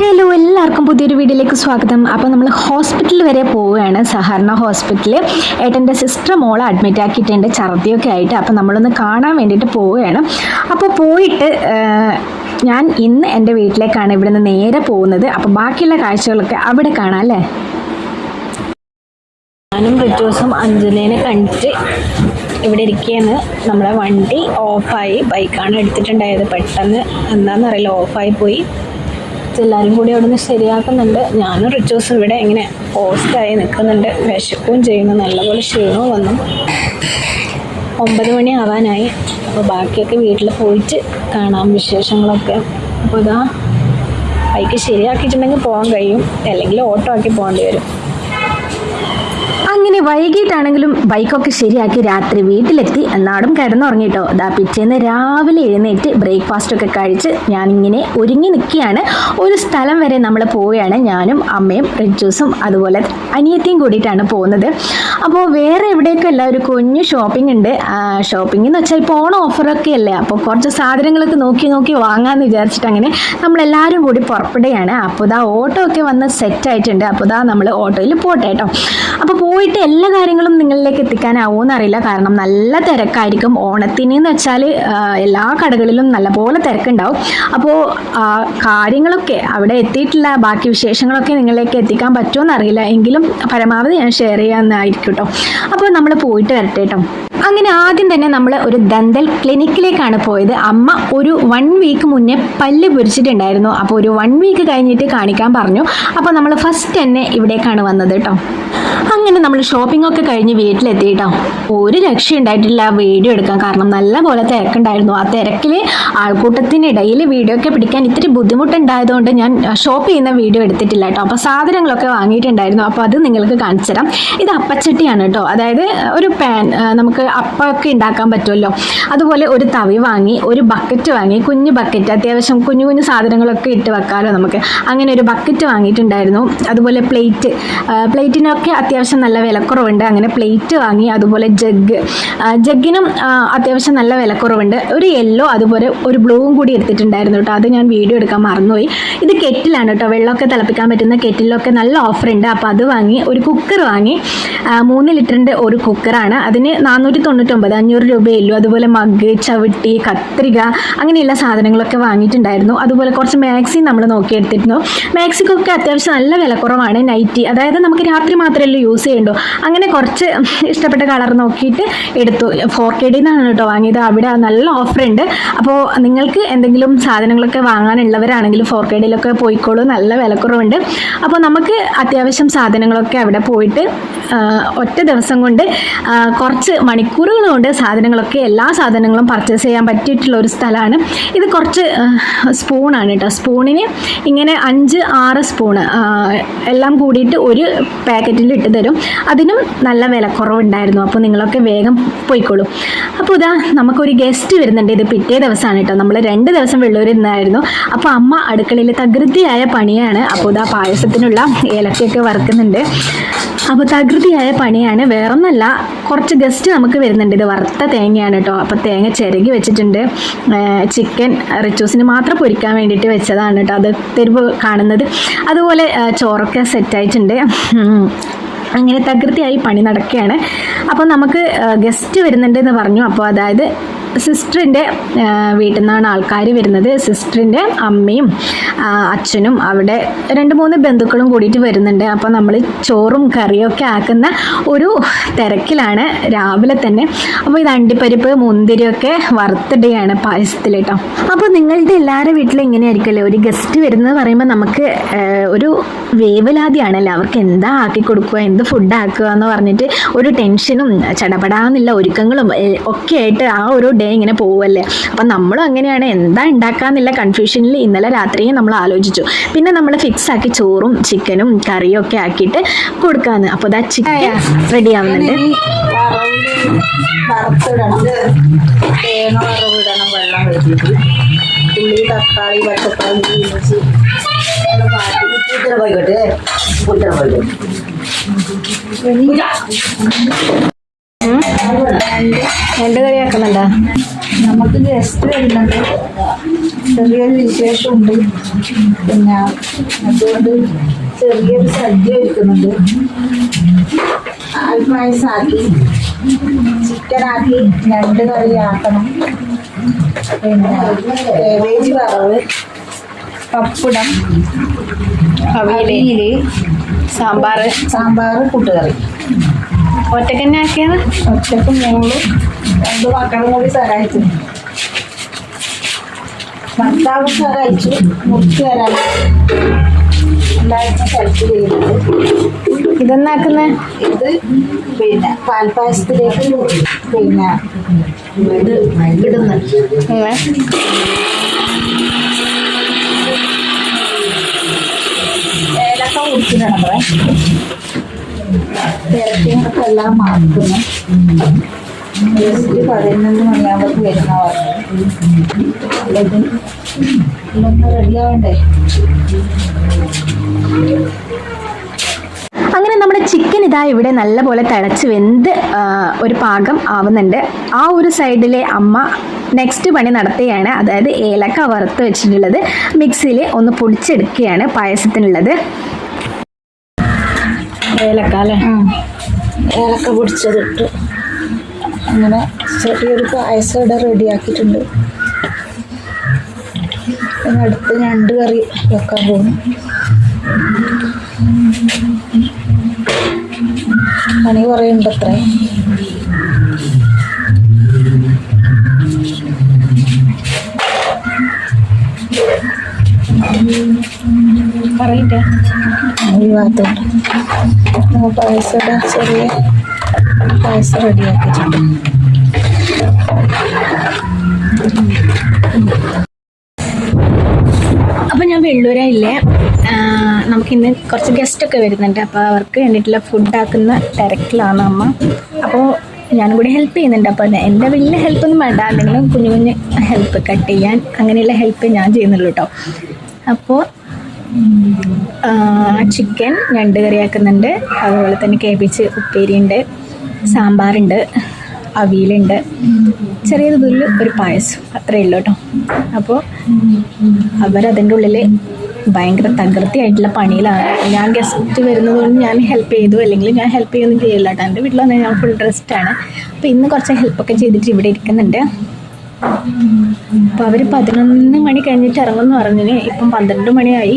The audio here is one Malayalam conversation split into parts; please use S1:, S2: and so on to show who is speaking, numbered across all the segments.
S1: ഹലോ എല്ലാവർക്കും പുതിയൊരു വീഡിയോയിലേക്ക് സ്വാഗതം. അപ്പോൾ നമ്മൾ ഹോസ്പിറ്റൽ വരെ പോവുകയാണ്. സഹകരണ ഹോസ്പിറ്റലിൽ ഏട്ടന്റെ സിസ്റ്റർ മോളെ അഡ്മിറ്റ് ആക്കിയിട്ടുണ്ട് ഛർദിയൊക്കെ ആയിട്ട് അപ്പോൾ നമ്മളൊന്ന് കാണാൻ വേണ്ടിയിട്ട് പോവുകയാണ്. അപ്പോൾ പോയിട്ട് ഞാൻ ഇന്ന് എന്റെ വീട്ടിലേക്കാണ് ഇവിടെ നിന്ന് നേരെ പോകുന്നത്. അപ്പോൾ ബാക്കിയുള്ള കാഴ്ചകളൊക്കെ അവിടെ കാണാം അല്ലേ? ഞാനും റിറ്റോസും അഞ്ജലിനെ കണ്ടിട്ട് ഇവിടെ ഇരിക്കുകയെന്ന് നമ്മുടെ വണ്ടി ഓഫായി ബൈക്കാണ് എടുത്തിട്ടുണ്ടായത്. പെട്ടെന്ന് എന്താണെന്നറിയില്ല. ഓഫായി പോയി. എല്ലാവരും കൂടി അവിടെ നിന്ന് ശരിയാക്കുന്നുണ്ട്. ഞാനും റിച്ചോസും ഇവിടെ ഇങ്ങനെ പോസ്റ്റായി നിൽക്കുന്നുണ്ട്. വിശക്കുകയും ചെയ്യുന്നു. നല്ലപോലെ ക്ഷീണവും വന്നു. ഒമ്പത് മണി ആവാനായി. അപ്പോൾ ബാക്കിയൊക്കെ വീട്ടിൽ പോയിട്ട് കാണാം വിശേഷങ്ങളൊക്കെ. അപ്പോൾ ഇതാ ബൈക്ക് ശരിയാക്കിയിട്ടുണ്ടെങ്കിൽ പോകാൻ കഴിയും. അല്ലെങ്കിൽ ഓട്ടോ ആക്കി പോകേണ്ടി വരും. അങ്ങനെ വൈകിട്ടാണെങ്കിലും ബൈക്കൊക്കെ ശരിയാക്കി രാത്രി വീട്ടിലെത്തി എന്നാടും കിടന്നുറങ്ങിട്ടോ. ദാ പിറ്റേന്ന് രാവിലെ എഴുന്നേറ്റ് ബ്രേക്ക്ഫാസ്റ്റ് ഒക്കെ കഴിച്ച് ഞാൻ ഇങ്ങനെ ഒരുങ്ങി നിൽക്കുകയാണ്. ഒരു സ്ഥലം വരെ നമ്മൾ പോവുകയാണ്. ഞാനും അമ്മയും റിജൂസും അതുപോലെ അനിയത്തിയും കൂടിയിട്ടാണ് പോകുന്നത്. അപ്പോൾ വേറെ എവിടേക്കല്ല ഒരു കുഞ്ഞു ഷോപ്പിംഗ് ഉണ്ട്. ഷോപ്പിംഗ് എന്ന് വെച്ചാൽ ഇപ്പോൾ ഓണം ഓഫറൊക്കെ അല്ലേ? അപ്പോൾ കുറച്ച് സാധനങ്ങളൊക്കെ നോക്കി നോക്കി വാങ്ങാമെന്ന് വിചാരിച്ചിട്ട് അങ്ങനെ നമ്മളെല്ലാവരും കൂടി പുറപ്പെടുകയാണ്. അപ്പോൾ ഇതാ ഓട്ടോ ഒക്കെ വന്ന് സെറ്റ് ആയിട്ടുണ്ട്. അപ്പോൾ ഇതാ നമ്മൾ ഓട്ടോയിൽ പോട്ടെ കേട്ടോ അപ്പോൾ പോയിട്ട് എല്ലാ കാര്യങ്ങളും നിങ്ങളിലേക്ക് എത്തിക്കാനാവുമെന്ന് അറിയില്ല കാരണം നല്ല തിരക്കായിരിക്കും. ഓണത്തിന് എന്ന് വെച്ചാൽ എല്ലാ കടകളിലും നല്ലപോലെ തിരക്കുണ്ടാവും. അപ്പോൾ കാര്യങ്ങളൊക്കെ അവിടെ എത്തിയിട്ടില്ല. ബാക്കി വിശേഷങ്ങളൊക്കെ നിങ്ങളിലേക്ക് എത്തിക്കാൻ പറ്റുമോ എന്നറിയില്ല എങ്കിലും പരമാവധി ഞാൻ ഷെയർ ചെയ്യാമെന്നായിരിക്കും കേട്ടോ അപ്പോൾ നമ്മൾ പോയിട്ട് വരട്ടെ കേട്ടോ അങ്ങനെ ആദ്യം തന്നെ നമ്മൾ ഒരു ദന്തൽ ക്ലിനിക്കിലേക്കാണ് പോയത്. അമ്മ ഒരു വൺ വീക്ക് മുന്നേ പല്ല് പൊരിച്ചിട്ടുണ്ടായിരുന്നു. അപ്പോൾ ഒരു വൺ വീക്ക് കഴിഞ്ഞിട്ട് കാണിക്കാൻ പറഞ്ഞു. അപ്പോൾ നമ്മൾ ഫസ്റ്റ് തന്നെ ഇവിടേക്കാണ് വന്നത് കേട്ടോ അങ്ങനെ നമ്മൾ ഷോപ്പിംഗ് ഒക്കെ കഴിഞ്ഞ് വീട്ടിലെത്തി കേട്ടോ ഒരു രക്ഷ ഉണ്ടായിട്ടില്ല വീഡിയോ എടുക്കാൻ. കാരണം നല്ല പോലെ തിരക്കുണ്ടായിരുന്നു. ആ തിരക്കിൽ ആൾക്കൂട്ടത്തിനിടയിൽ വീഡിയോ ഒക്കെ പിടിക്കാൻ ഇത്തിരി ബുദ്ധിമുട്ടുണ്ടായതുകൊണ്ട് ഞാൻ ഷോപ്പ് ചെയ്യുന്ന വീഡിയോ എടുത്തിട്ടില്ല കേട്ടോ അപ്പോൾ സാധനങ്ങളൊക്കെ വാങ്ങിയിട്ടുണ്ടായിരുന്നു. അപ്പോൾ അത് നിങ്ങൾക്ക് കാണിച്ചു തരാം. ഇത് അപ്പച്ചട്ടിയാണ് കേട്ടോ അതായത് ഒരു പാൻ നമുക്ക് അപ്പമൊക്കെ ഉണ്ടാക്കാൻ പറ്റുമല്ലോ അതുപോലെ ഒരു തവി വാങ്ങി ഒരു ബക്കറ്റ് വാങ്ങി കുഞ്ഞു ബക്കറ്റ് അത്യാവശ്യം കുഞ്ഞു കുഞ്ഞു സാധനങ്ങളൊക്കെ ഇട്ട് വെക്കാമല്ലോ നമുക്ക്. അങ്ങനെ ഒരു ബക്കറ്റ് വാങ്ങിയിട്ടുണ്ടായിരുന്നു. അതുപോലെ പ്ലേറ്റ് പ്ലേറ്റിനൊക്കെ അത്യാവശ്യം നല്ല വിലക്കുറവുണ്ട്. അങ്ങനെ പ്ലേറ്റ് വാങ്ങി അതുപോലെ ജഗ് ജഗ്ഗിനും അത്യാവശ്യം നല്ല വിലക്കുറവുണ്ട്. ഒരു യെല്ലോ അതുപോലെ ഒരു ബ്ലൂവും കൂടി എടുത്തിട്ടുണ്ടായിരുന്നു കേട്ടോ. അത് ഞാൻ വീഡിയോ എടുക്കാൻ മറന്നുപോയി. ഇത് കെറ്റിലാണ് കേട്ടോ. വെള്ളമൊക്കെ തിളപ്പിക്കാൻ പറ്റുന്ന കെറ്റിലൊക്കെ നല്ല ഓഫറുണ്ട് അപ്പോൾ അത് വാങ്ങി ഒരു കുക്കർ വാങ്ങി മൂന്ന് ലിറ്ററിന്റെ ഒരു കുക്കറാണ് അതിന് നാനൂറ്റി തൊണ്ണൂറ്റൊമ്പത് അഞ്ഞൂറ് രൂപയുള്ളൂ അതുപോലെ മഗ് ചവിട്ടി കത്രിക അങ്ങനെയുള്ള സാധനങ്ങളൊക്കെ വാങ്ങിയിട്ടുണ്ടായിരുന്നു. അതുപോലെ കുറച്ച് മാക്സി നമ്മൾ നോക്കിയെടുത്തിരുന്നു. മാക്സിക്കൊക്കെ അത്യാവശ്യം നല്ല വിലക്കുറവാണ് നൈറ്റി അതായത് നമുക്ക് രാത്രി മാത്രമല്ലേ യൂസ് ചെയ്യണ്ടോ. അങ്ങനെ കുറച്ച് ഇഷ്ടപ്പെട്ട കളർ നോക്കിയിട്ട് എടുത്തു. ഫോർ കെ നിന്നാണ് കേട്ടോ വാങ്ങിയത്. അവിടെ നല്ല ഓഫർ ഉണ്ട്. അപ്പോൾ നിങ്ങൾക്ക് എന്തെങ്കിലും സാധനങ്ങളൊക്കെ വാങ്ങാനുള്ളവരാണെങ്കിൽ ഫോർ കെ ഡിയിലൊക്കെ പോയിക്കോളൂ. നല്ല വിലക്കുറവുണ്ട്. അപ്പോൾ നമുക്ക് അത്യാവശ്യം സാധനങ്ങളൊക്കെ അവിടെ പോയിട്ട് ഒറ്റ ദിവസം കൊണ്ട് കുറച്ച് കുറച്ച് മണിക്കൂറുകൾ കൊണ്ട് സാധനങ്ങളൊക്കെ എല്ലാ സാധനങ്ങളും പർച്ചേസ് ചെയ്യാൻ പറ്റിയിട്ടുള്ള ഒരു സ്ഥലമാണ്. ഇത് കുറച്ച് സ്പൂണാണ് കേട്ടോ. സ്പൂണിന് ഇങ്ങനെ അഞ്ച് ആറ് സ്പൂണ് എല്ലാം കൂടിയിട്ട് ഒരു പാക്കറ്റിൽ ഇട്ട് തരും. അതിനും നല്ല വിലക്കുറവുണ്ടായിരുന്നു. അപ്പോൾ നിങ്ങളൊക്കെ വേഗം പോയിക്കോളൂ. അപ്പോൾ ഇതാ നമുക്കൊരു ഗസ്റ്റ് വരുന്നുണ്ട്. ഇത് പിറ്റേ ദിവസമാണ് കേട്ടോ. നമ്മൾ രണ്ട് ദിവസം വെള്ളൂരിൽ നിന്നായിരുന്നു. അപ്പോൾ അമ്മ അടുക്കളയിൽ തകൃതിയായ പണിയാണ്. അപ്പോൾ ഇതാ പായസത്തിനുള്ള ഏലക്കയൊക്കെ വറുക്കുന്നുണ്ട്. അപ്പോൾ തകൃതിയായ പണിയാണ്. വേറൊന്നല്ല കുറച്ച് ഗസ്റ്റ് നമുക്ക് വരുന്നുണ്ട്. ഇത് വറുത്ത തേങ്ങയാണ് കേട്ടോ അപ്പോൾ തേങ്ങ ചിരകി വെച്ചിട്ടുണ്ട്. ചിക്കൻ റിച്ചൂസിന് മാത്രം പൊരിക്കാൻ വേണ്ടിയിട്ട് വെച്ചതാണ് കേട്ടോ അത് തെരുവ് കാണുന്നത്. അതുപോലെ ചോറൊക്കെ സെറ്റായിട്ടുണ്ട്. അങ്ങനെ തകൃതിയായി പണി നടക്കുകയാണ്. അപ്പോൾ നമുക്ക് ഗസ്റ്റ് വരുന്നുണ്ടെന്ന് പറഞ്ഞു. അപ്പോൾ അതായത് സിസ്റ്ററിന്റെ വീട്ടിൽ നിന്നാണ് ആൾക്കാർ വരുന്നത്. സിസ്റ്ററിന്റെ അമ്മയും അച്ഛനും അവിടെ രണ്ട് മൂന്ന് ബന്ധുക്കളും കൂടിയിട്ട് വരുന്നുണ്ട്. അപ്പോൾ നമ്മൾ ചോറും കറിയും ഒക്കെ ആക്കുന്ന ഒരു തിരക്കിലാണ് രാവിലെ തന്നെ. അപ്പോൾ ഇത് അണ്ടിപ്പരിപ്പ് മുന്തിരിയൊക്കെ വറുത്തിടുകയാണ് പായസത്തിൽ കേട്ടോ. അപ്പോൾ നിങ്ങളുടെ എല്ലാവരുടെ വീട്ടിലും ഇങ്ങനെ ആയിരിക്കുമല്ലോ ഒരു ഗസ്റ്റ് വരുന്നത് പറയുമ്പോൾ നമുക്ക് ഒരു വേവലാതിയാണല്ലോ അവർക്ക് എന്താ ആക്കി കൊടുക്കുക എന്ത് ഫുഡ് ആക്കുക എന്ന് പറഞ്ഞിട്ട് ഒരു ടെൻഷനും ചടപടാന്നില്ല ഒരുക്കങ്ങളും ഒക്കെ ആയിട്ട് ആ ഒരു ഡേ ഇങ്ങനെ പോവല്ലേ? അപ്പം നമ്മളും അങ്ങനെയാണ്. എന്താ ഉണ്ടാക്കാന്നുള്ള കൺഫ്യൂഷനിൽ ഇന്നലെ രാത്രിയും നമ്മൾ ആലോചിച്ചു. പിന്നെ നമ്മൾ ഫിക്സ് ആക്കി ചോറും ചിക്കനും കറിയും ഒക്കെ ആക്കിയിട്ട് കൊടുക്കാന്ന്. അപ്പോൾ ദാ ചിക്കൻ റെഡി ആവുന്നുണ്ട്.
S2: ഇത്ര ഉള്ളി തക്കാളി പച്ചക്കറി ഇഞ്ചി. പോയിക്കോട്ടെ.
S1: രണ്ട് കറി ആക്കുന്നുണ്ടോ
S2: നമുക്ക് ഗസ്റ്റ് വരുന്നുണ്ട്. ചെറിയൊരു വിശേഷമുണ്ട്. പിന്നെ അതുകൊണ്ട് ചെറിയൊരു സദ്യ ഒരുക്കുന്നുണ്ട്. ചിക്കൻ ചിക്കനാക്കി രണ്ട് കറി ആക്കണം പിന്നെ കേബേജ് വറവ് പപ്പടം അവിയൽ
S1: സാമ്പാർ
S2: സാമ്പാർ കൂട്ടുകറി
S1: ഒറ്റയ്ക്ക് തന്നെ ആക്കിയത്?
S2: ഒറ്റയ്ക്ക് മോളും രണ്ട് മക്കളും കൂടി സഹായിച്ചു. ഭർത്താവ് സഹായിച്ചു മുറിച്ച് തരാൻ എല്ലാവർക്കും ഹെൽപ്പ് ചെയ്യുന്നത്
S1: ഇതെന്നാക്കുന്നേ?
S2: ഇത് പിന്നെ പാൽപ്പായസത്തിലേക്ക് പിന്നെ ഇത് ഇടുന്നു. ഏലക്ക കുടിച്ചിട്ടുണ്ടേ തിരക്കിനൊക്കെ എല്ലാം മാറ്റുന്നു പതിനൊന്ന് മണിയാകുമ്പോൾ വരുന്ന പറഞ്ഞു ഇതൊന്ന് റെഡിയാവണ്ടേ
S1: അങ്ങനെ നമ്മുടെ ചിക്കൻ ഇതാ ഇവിടെ നല്ലപോലെ തിളച്ച് വെന്ത് ഒരു പാകം ആവുന്നുണ്ട്. ആ ഒരു സൈഡിലെ അമ്മ നെക്സ്റ്റ് പണി നടത്തുകയാണ് അതായത് ഏലക്ക വറുത്ത് വെച്ചിട്ടുള്ളത്. മിക്സിയിൽ ഒന്ന് പൊടിച്ചെടുക്കുകയാണ് പായസത്തിനുള്ളത്. ഏലക്ക അല്ലേ
S2: ഏലക്ക പൊടിച്ചതിട്ട് അങ്ങനെ ചെറിയൊരു പായസം ഇവിടെ റെഡിയാക്കിയിട്ടുണ്ട് അടുത്ത് ഞണ്ട് കറി വെക്കാൻ പോകുന്നു. പണി കുറേ ഉണ്ട് അത്രേ നമ്മൾ ചെറിയ പായസം റെഡിയാക്കിയിട്ടുണ്ട്.
S1: അപ്പോൾ ഞാൻ വെള്ളൂരയില്ലേ? നമുക്കിന്ന് കുറച്ച് ഗസ്റ്റൊക്കെ വരുന്നുണ്ട്. അപ്പോൾ അവർക്ക് വേണ്ടിയിട്ടുള്ള ഫുഡ് ആക്കുന്ന തിരക്കിലാണ് അമ്മ. അപ്പോൾ ഞാനും കൂടി ഹെൽപ്പ് ചെയ്യുന്നുണ്ട്. അപ്പോൾ എന്റെ വലിയ ഹെൽപ്പൊന്നും വേണ്ട. എന്തെങ്കിലും കുഞ്ഞു കുഞ്ഞ് ഹെൽപ്പ് കട്ട് ചെയ്യാൻ അങ്ങനെയുള്ള ഹെൽപ്പ് ഞാൻ ചെയ്യുന്നുള്ളൂ കേട്ടോ അപ്പോൾ ചിക്കൻ ഞണ്ട് കറി ആക്കുന്നുണ്ട് അതുപോലെ തന്നെ കേബേജ് ഉപ്പേരിയുണ്ട് സാമ്പാറുണ്ട് അവിയലുണ്ട്. ചെറിയ തോതിൽ ഒരു പായസം അത്രയേ ഉള്ളൂ കേട്ടോ. അപ്പോൾ അവരതിന്റെ ഉള്ളിൽ ഭയങ്കര തകൃതിയായിട്ടുള്ള പണിയിലാണ്. ഞാൻ ഗസ്റ്റ് വരുന്നത് കൊണ്ട് ഞാൻ ഹെൽപ്പ് ചെയ്തു. അല്ലെങ്കിൽ ഞാൻ ഹെൽപ്പ് ചെയ്യുന്നു ചെയ്യില്ല കേട്ടോ. എന്റെ വീട്ടിൽ വന്നാൽ ഞാൻ ഫുൾ റെസ്റ്റാണ് അപ്പോൾ ഇന്ന് കുറച്ച് ഹെൽപ്പൊക്കെ ചെയ്തിട്ട് ഇവിടെ ഇരിക്കുന്നുണ്ട്. അപ്പോൾ അവർ പതിനൊന്ന് മണി കഴിഞ്ഞിട്ട് ഇറങ്ങുമെന്ന് പറഞ്ഞിന്. ഇപ്പം പന്ത്രണ്ട് മണിയായി.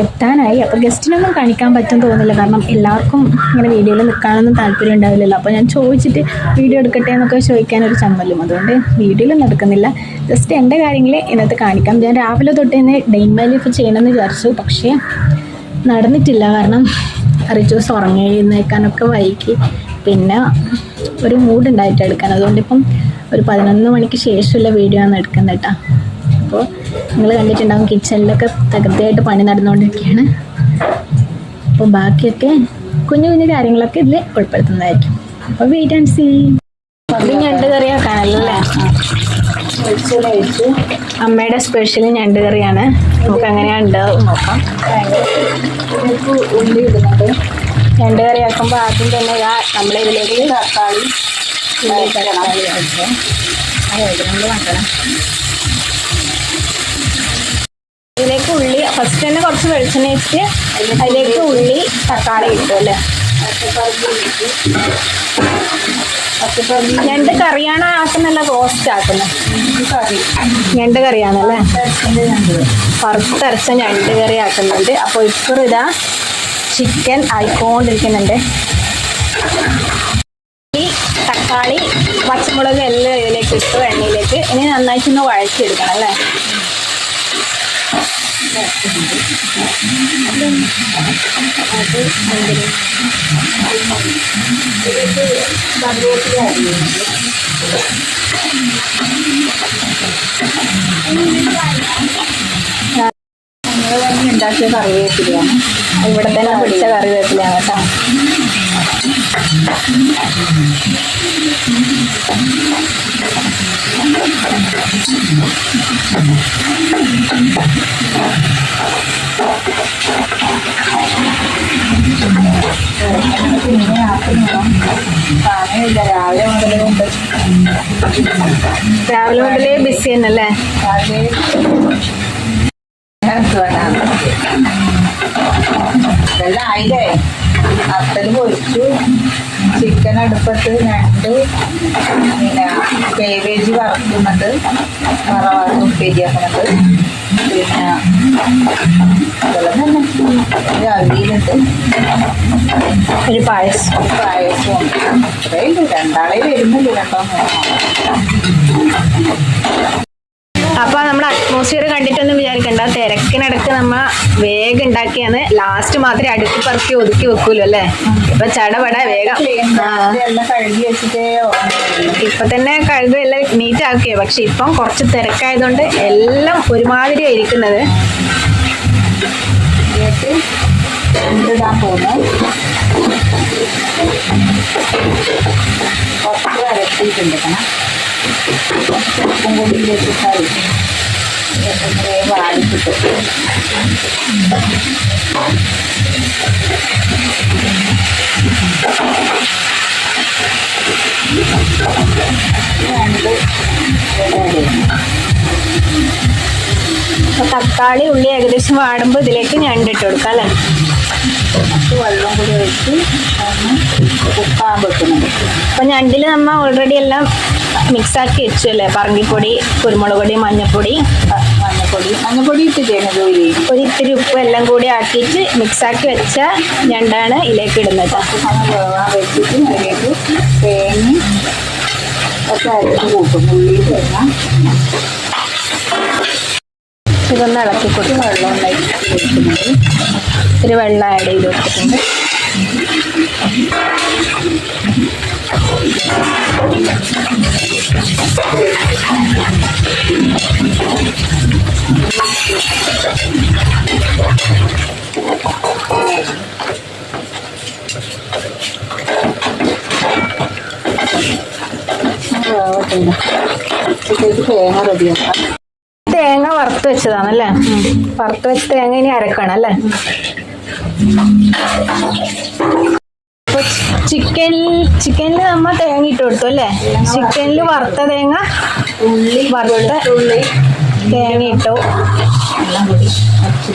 S1: എത്താനായി അപ്പോൾ ഗസ്റ്റിനൊന്നും കാണിക്കാൻ പറ്റും തോന്നില്ല കാരണം എല്ലാവർക്കും ഇങ്ങനെ വീഡിയോയിൽ നിൽക്കാനൊന്നും താല്പര്യം ഉണ്ടാവില്ലല്ലോ. അപ്പോൾ ഞാൻ ചോദിച്ചിട്ട് വീഡിയോ എടുക്കട്ടെ എന്നൊക്കെ ചോദിക്കാൻ ഒരു ചമ്മലും. അതുകൊണ്ട് വീഡിയോയിലൊന്നും എടുക്കുന്നില്ല ജസ്റ്റ് എന്റെ കാര്യങ്ങൾ ഇന്നത്തെ കാണിക്കാം. ഞാൻ രാവിലെ തൊട്ട് തന്നെ ഡെയിൻ ബൈ ലൈഫ് ചെയ്യണമെന്ന് വിചാരിച്ചു. പക്ഷേ നടന്നിട്ടില്ല. കാരണം റിച്ചൂസ് ഉറങ്ങി എഴുന്നേക്കാനൊക്കെ വൈകി. പിന്നെ ഒരു മൂഡ് ഉണ്ടായിട്ട് എടുക്കാൻ. അതുകൊണ്ട് ഇപ്പം ഒരു പതിനൊന്ന് മണിക്ക് ശേഷമുള്ള വീഡിയോ ആണ് എടുക്കുന്നത് കേട്ടോ. അപ്പോൾ നിങ്ങൾ കണ്ടിട്ടുണ്ടാകും കിച്ചണിലൊക്കെ തകൃതിയായിട്ട് പണി നടന്നുകൊണ്ടിരിക്കുകയാണ്. അപ്പോൾ ബാക്കിയൊക്കെ കുഞ്ഞു കുഞ്ഞു കാര്യങ്ങളൊക്കെ ഇതിൽ ഉൾപ്പെടുത്തുന്നതായിരിക്കും. അപ്പോൾ വെയിറ്റ് ആൻഡ് സീ അപ്പം ഞണ്ട് കറി
S2: വെക്കാനല്ലേ
S1: അമ്മയുടെ സ്പെഷ്യൽ ഞണ്ട് കറിയാണ്. നമുക്ക് അങ്ങനെയാണ് ഉണ്ടാവും നോക്കാം.
S2: ഉള്ളി ഇടുന്നത്
S1: ഞണ്ട് കറി ആക്കുമ്പോൾ ആദ്യം തന്നെ നമ്മൾ ഇതിലേക്ക്
S2: തക്കാളി
S1: തക്കാളി നമ്മൾ മാറ്റണം ഫസ്റ്റ് തന്നെ കുറച്ച് വെളിച്ചെണ്ണ വെച്ചിട്ട് അതിലേക്ക് ഉള്ളി തക്കാളി ഇട്ടു അല്ലേ? ഞണ്ട് കറിയാണ് ആക്കുന്നല്ല റോസ്റ്റ് ആക്കുന്നത്. ഞണ്ട് കറിയാണല്ലേ
S2: പറച്ച ഞണ്ട്
S1: കറി ആക്കുന്നുണ്ട്. അപ്പൊ ഇപ്പോൾ ഇതാ ചിക്കൻ ആയിക്കൊണ്ടിരിക്കുന്നുണ്ട്. തക്കാളി പച്ചമുളക് എല്ലാം ഇതിലേക്ക് ഇട്ടു എണ്ണയിലേക്ക് ഇനി നന്നായിട്ടൊന്ന് വഴച്ചെടുക്കണം അല്ലേ?
S2: കറിവേപ്പില അരിയുന്നുണ്ട് ഞങ്ങൾ തന്നെ ഉണ്ടാക്കിയ കറിവേപ്പിലയാണ്
S1: ഇവിടെ തന്നെ പിടിച്ച കറിവേപ്പിലയാണ് കേട്ടോ
S2: Thank ആക്കുന്നതാണ് താനേ സമയമില്ല രാവിലെ മുതലുണ്ട്
S1: രാവിലെ മുതലേ ബിസി തന്നെയല്ലേ
S2: രാവിലെ ഞങ്ങൾക്ക് വേണം ഇതെല്ലാം ആയില്ലേ അത്തൽ പൊരിച്ചു. ചിക്കൻ അടുപ്പത്ത് ഞണ്ട് പിന്നെ കേബേജ് വറക്കുന്നത് വറവാക്കും ഉപ്പേരിയാക്കുന്നത്. പിന്നെ അതുപോലെ തന്നെ. ഒരു അവിയലുണ്ട്
S1: ഒരു പായസം.
S2: പായസവും ഇത്രയുണ്ട് രണ്ടാളെ വരുന്നുള്ളൂ. രണ്ടോ മൂന്നോ
S1: അപ്പൊ നമ്മുടെ അറ്റ്മോസ്ഫിയർ കണ്ടിട്ടൊന്നും വിചാരിക്കണ്ട. തിരക്കിനടക്ക് നമ്മ വേഗം ഉണ്ടാക്കിയാണ് ലാസ്റ്റ് മാത്രമേ അടുത്ത് പറക്കി ഒതുക്കി വെക്കൂലോ അല്ലേ? ഇപ്പൊ ചടപട വേഗം. ഇപ്പൊ തന്നെ കഴുകും എല്ലാം നീറ്റ് ആക്കിയോ. പക്ഷെ ഇപ്പം കുറച്ച് തിരക്കായതുകൊണ്ട് എല്ലാം ഒരുമാതിരി ഇരിക്കുന്നത്.
S2: പോകുന്നു കിട്ടും. രണ്ട്
S1: തക്കാളി ഉള്ളി ഏകദേശം വാടുമ്പോ ഇതിലേക്ക് ഞണ്ടിട്ട് കൊടുക്കാം അല്ലേ?
S2: കുറച്ച് വെള്ളം കൂടി ഒഴിച്ച് ഒന്ന് കുക്കാൻ വെക്കുന്നുണ്ട്
S1: അപ്പൊ ഞണ്ടിൽ നമ്മ ഓൾറെഡി എല്ലാം മിക്സ് ആക്കി വെച്ചു അല്ലേ പറങ്കിപ്പൊടി കുരുമുളക് പൊടി മഞ്ഞപ്പൊടി
S2: മഞ്ഞപ്പൊടി. മഞ്ഞപ്പൊടി ഇട്ട് ജോലി
S1: ഒരു ഇത്തിരി ഉപ്പ് എല്ലാം കൂടി ആക്കിയിട്ട് മിക്സ് ആക്കി വെച്ച ഞണ്ടാണ് ഇതിലേക്ക് ഇടുന്നത്.
S2: വേവാൻ വെച്ചിട്ട് അതിലേക്ക് തേങ്ങ ഒക്കെ അരച്ച് കൂട്ടും. ഉള്ളി തേങ്ങ.
S1: ഇതൊന്ന് ഇളക്കി കൊടുക്കും.
S2: വെള്ളം ഉണ്ടാക്കി വെക്കുന്നുണ്ട്
S1: ഇത്തിരി വെള്ളം ആഡ് ചെയ്ത് കൊടുത്തിട്ടുണ്ട്.
S2: ഓക്കെ. ഇതിലേക്ക് തേങ്ങ റെഡിയാക്കാം.
S1: വറുത്ത് വെച്ചതാണല്ലേ? വറുത്ത് വെച്ച തേങ്ങ ഇനി അരക്കണം അല്ലേ? ചിക്കൻ ചിക്കനിൽ നമ്മ തേങ്ങ ഇട്ട് കൊടുത്തു അല്ലേ? ചിക്കനിൽ വറുത്ത തേങ്ങ
S2: ഉള്ളി
S1: വറുത്ത
S2: ഉള്ളി
S1: തേങ്ങ ഇട്ടു.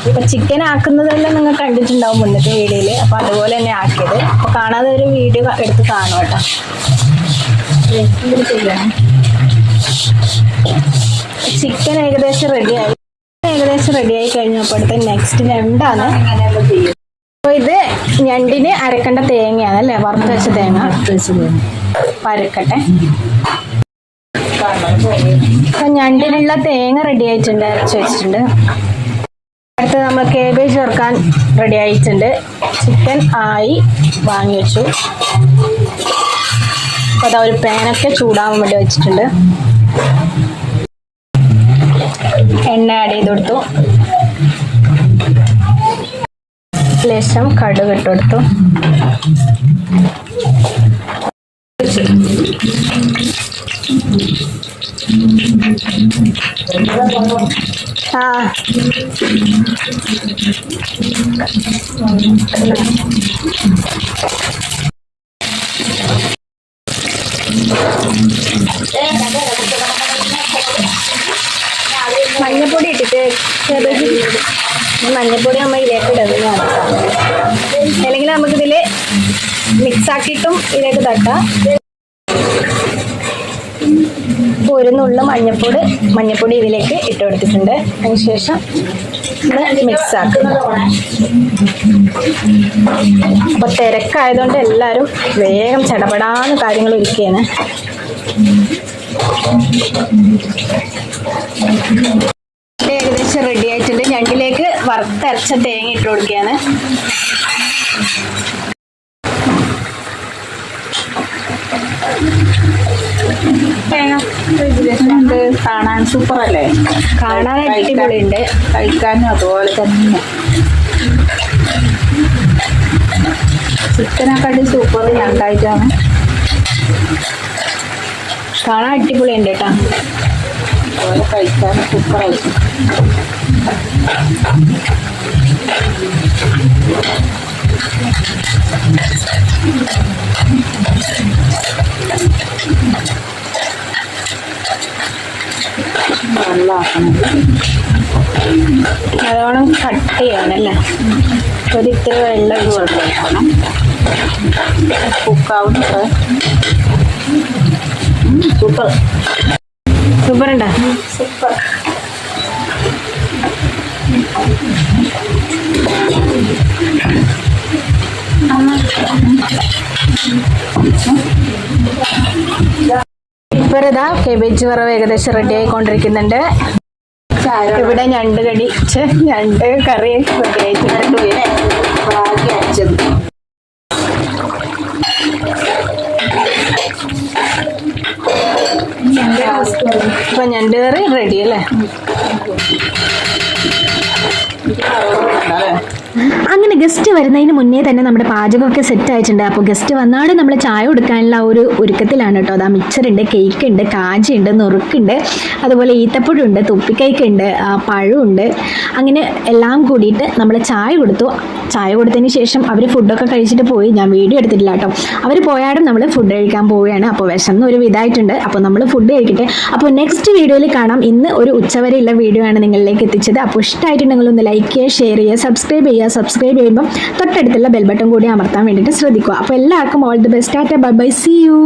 S1: അപ്പൊ ചിക്കൻ ആക്കുന്നതെല്ലാം നിങ്ങൾ കണ്ടിട്ടുണ്ടാവും മുന്നത്തെ വീഡിയോയിൽ. അപ്പൊ അതുപോലെ തന്നെ ആക്കിയത്. അപ്പൊ കാണാതെ ഒരു വീഡിയോ എടുത്ത് കാണും കേട്ടോ. ചിക്കൻ ഏകദേശം റെഡിയായി ഏകദേശം റെഡിയായി കഴിഞ്ഞപ്പോൾ അടുത്ത നെക്സ്റ്റ് ഞണ്ടാണ് അപ്പോൾ ഇത് ഞണ്ടിന് അരക്കേണ്ട തേങ്ങയാണ് അല്ലേ വറുത്ത് വെച്ച തേങ്ങ.
S2: പരക്കട്ടെ
S1: അപ്പൊ ഞണ്ടിനുള്ള തേങ്ങ റെഡി ആയിട്ടുണ്ട് അരച്ച് വെച്ചിട്ടുണ്ട്. അടുത്ത് നമ്മൾ കേബേജ് ചേർക്കാൻ റെഡി ആയിട്ടുണ്ട്. ചിക്കൻ ആയി വാങ്ങി വെച്ചു. അതാ ഒരു പാനൊക്കെ ചൂടാവാൻ വേണ്ടി വെച്ചിട്ടുണ്ട്. എണ്ണ ആഡ് ചെയ്ത് കൊടുത്തു. ലേശം കടുക് ഇട്ട് കൊടുത്തു. ആ. ഈ മഞ്ഞപ്പൊടി നമ്മൾ ഇതിലേക്ക് ഇടുന്നതാണ് അല്ലെങ്കിൽ നമുക്കിതിൽ മിക്സ് ആക്കിയിട്ടും ഇതിലേക്ക് തട്ടാം ഇപ്പൊ ഒരു നുള്ള മഞ്ഞപ്പൊടി മഞ്ഞപ്പൊടി ഇതിലേക്ക് ഇട്ട് കൊടുത്തിട്ടുണ്ട്. അതിനുശേഷം മിക്സ് ആക്കും അപ്പൊ തിരക്കായതുകൊണ്ട് എല്ലാരും വേഗം ചടപടാന്ന് കാര്യങ്ങൾ ഒരുക്കിയാണ് ഏകദേശം റെഡി ഞണ്ടിലേക്ക് വറുത്തരച്ച തേങ്ങ ഇട്ട് കൊടുക്കുകയാണ്.
S2: കാണാൻ സൂപ്പർ അല്ലേ
S1: കാണാൻ അടിപൊളിയുണ്ട്.
S2: കഴിക്കാനും അതുപോലെ തന്നെ. ചിക്കനെക്കാട്ടി സൂപ്പർ ഞണ്ടായിട്ടാണ്.
S1: കാണാൻ അടിപൊളിയുണ്ട് കേട്ടോ.
S2: അതുപോലെ കഴിക്കാനും സൂപ്പറായിരിക്കും വെള്ളമാക്കണം
S1: നല്ലോണം കട്ട് ചെയ്യണല്ലേ ഒരു ഇത്തിരി വെള്ളം
S2: ഇത് ഒഴിക്കണം കുക്കാവുന്നത് സൂപ്പർ.
S1: സൂപ്പർ ഉണ്ടോ?
S2: സൂപ്പർ.
S1: ഇപ്പോൾ ഇതാ കേബേജ് വറവ് ഏകദേശം റെഡി ആയിക്കൊണ്ടിരിക്കുന്നുണ്ട്. ഇവിടെ ഞണ്ട് കടി ഛെ, ഞണ്ട് കറി റെഡി ഇപ്പൊ ഞണ്ട് കറി റെഡി അല്ലേ?
S2: അല്ലേ
S1: അങ്ങനെ ഗസ്റ്റ് വരുന്നതിന് മുന്നേ തന്നെ നമ്മുടെ പാചകമൊക്കെ സെറ്റ് ആയിട്ടുണ്ട്. അപ്പോൾ ഗസ്റ്റ് വന്നാണ് നമ്മൾ ചായ കൊടുക്കാനുള്ള ഒരു ഒരുക്കത്തിലാണ് കേട്ടോ. അതാ മിക്സറുണ്ട് കേക്ക് ഉണ്ട് കാജയുണ്ട് നുറുക്കുണ്ട്. അതുപോലെ ഈത്തപ്പഴമുണ്ട് തുപ്പിക്കൈക്കുണ്ട് പഴമുണ്ട് അങ്ങനെ എല്ലാം കൂടിയിട്ട് നമ്മൾ ചായ കൊടുത്തു. ചായ കൊടുത്തതിന് ശേഷം അവർ ഫുഡൊക്കെ കഴിച്ചിട്ട് പോയി. ഞാൻ വീഡിയോ എടുത്തിട്ടില്ല കേട്ടോ. അവർ പോയാലും നമ്മൾ ഫുഡ് കഴിക്കാൻ പോവുകയാണ്. അപ്പോൾ വിശന്ന് ഒരു വിധമായിട്ടുണ്ട് അപ്പോൾ നമ്മൾ ഫുഡ് കഴിക്കട്ടെ. അപ്പോൾ നെക്സ്റ്റ് വീഡിയോയിൽ കാണാം. ഇന്ന് ഒരു ഉച്ചവരെയുള്ള വീഡിയോ ആണ് നിങ്ങളിലേക്ക് എത്തിച്ചത്. അപ്പോൾ ഇഷ്ടമായിട്ടുണ്ടെങ്കിൽ ഒന്ന് ലൈക്ക് ചെയ്യുക ഷെയർ ചെയ്യുക സബ്സ്ക്രൈബ് ചെയ്യുക. സബ്സ്ക്രൈബ് ചെയ്യുമ്പം തൊട്ടടുത്തുള്ള ബെൽ ബട്ടൺ കൂടി അമർത്താൻ വേണ്ടിയിട്ട് ശ്രദ്ധിക്കുക. അപ്പോൾ എല്ലാവർക്കും all the best at bye bye see you